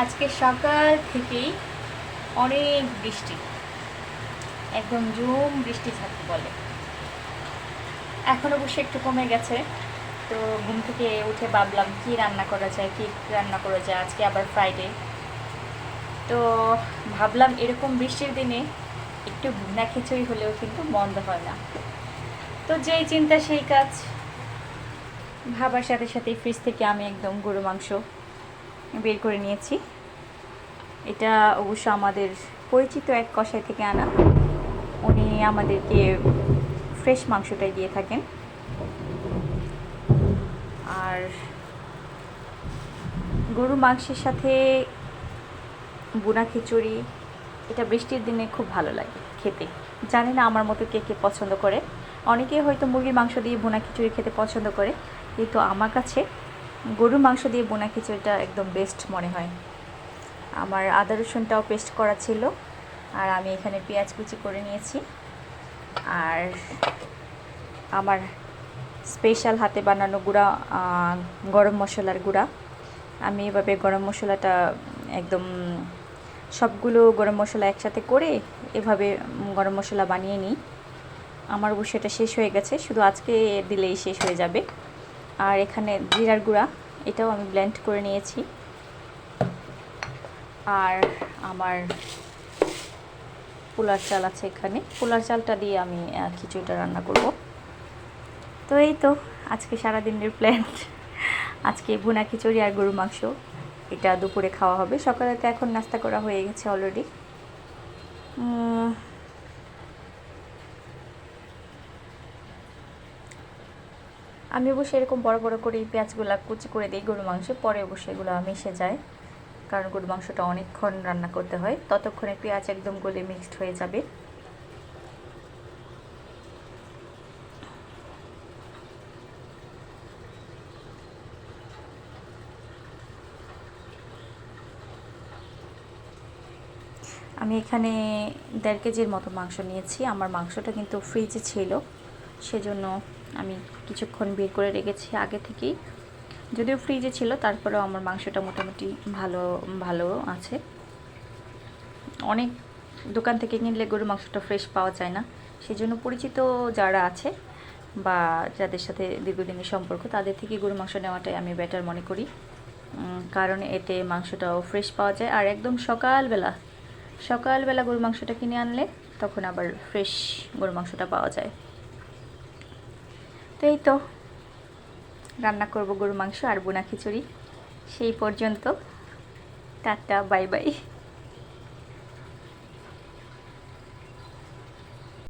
আজকে সকাল থেকেই অনেক বৃষ্টি, একদম জুম বৃষ্টি থাকে বলে। এখন অবশ্য একটু কমে গেছে, তো ঘুম থেকে উঠে ভাবলাম কি রান্না করা যায়, কি রান্না করা যায়, আজকে আবার ফ্রাইডে তো ভাবলাম এরকম বৃষ্টির দিনে একটু ভুনা খিচুড়ি হলেও কিন্তু বন্ধ হয় না। তো যেই চিন্তা, সেই কাজ। ভাবার সাথে সাথে ফ্রিজ থেকে আমি একদম গরু মাংস বের করে নিয়েছি। এটা অবশ্য আমাদের পরিচিত এক কষাই থেকে আনা। উনি আমাদেরকে ফ্রেশ মাংসটাই দিয়ে থাকেন। আর গরু মাংসের সাথে বুনা খিচুড়ি, এটা বৃষ্টির দিনে খুব ভালো লাগে খেতে। জানি না আমার মতো কে কে পছন্দ করে। অনেকে হয়তো মুরগির মাংস দিয়ে বোনা খিচুড়ি খেতে পছন্দ করে, কিন্তু আমার কাছে গরুর মাংস দিয়ে বোনা খিচুড়িটা একদম বেস্ট মনে হয়। আমার আদা রসুনটাও পেস্ট করা ছিল আর আমি এখানে পেঁয়াজ কুচি করে নিয়েছি। আর আমার স্পেশাল হাতে বানানো গুঁড়া গরম মশলার গুঁড়া। আমি এভাবে গরম মশলাটা একদম সবগুলো গরম মশলা একসাথে করে এভাবে গরম মশলা বানিয়ে নিই। আমার অবশ্য এটা শেষ হয়ে গেছে, শুধু আজকে দিলেই শেষ হয়ে যাবে। আর এখানে জিরার গুঁড়া, এটাও আমি ব্লেন্ড করে নিয়েছি। আর আমার পোলার চাল আছে এখানে। পোলার চালটা দিয়ে আমি খিচুড়িটা রান্না করব। তো এই তো, আজকে সারাদিনের প্ল্যান আজকে ভুনা খিচুড়ি আর গরু মাংস, এটা দুপুরে খাওয়া হবে। সকালে তো এখন নাস্তা করা হয়ে গেছে অলরেডি আমি অবশ্যই এরকম বড় বড় করে এই পেঁয়াজগুলো কুচি করে দিই গরু মাংসে, পরে অবশ্যই এগুলো মিশে যায়। কারণ গরু মাংসটা অনেকক্ষণ রান্না করতে হয়। ততক্ষণে পেঁয়াজ একদম গলে মিক্সড হয়ে যাবে। আমি এখানে দেড় কেজির মতো মাংস নিয়েছি। আমার মাংসটা কিন্তু ফ্রিজে ছিল। সেজন্য আমি কিছুক্ষণ বের করে রেখেছি আগে থেকেই। যদিও ফ্রিজে ছিল, তারপরেও আমার মাংসটা মোটামুটি ভালো ভালো আছে। অনেক দোকান থেকে কিনলে গরুর মাংসটা ফ্রেশ পাওয়া যায় না। সেই জন্য পরিচিত যারা আছে বা যাদের সাথে দীর্ঘদিনের সম্পর্ক, তাদের থেকে গরুর মাংস নেওয়াটাই আমি বেটার মনে করি। কারণ এতে মাংসটাও ফ্রেশ পাওয়া যায়। আর একদম সকালবেলা সকালবেলা গরুর মাংসটা কিনে আনলে তখন আবার ফ্রেশ গরুর মাংসটা পাওয়া যায়। তো এই তো। রান্না করব গরু মাংস আর বোনা খিচুড়ি। সেই পর্যন্ত। Tata, bye bye.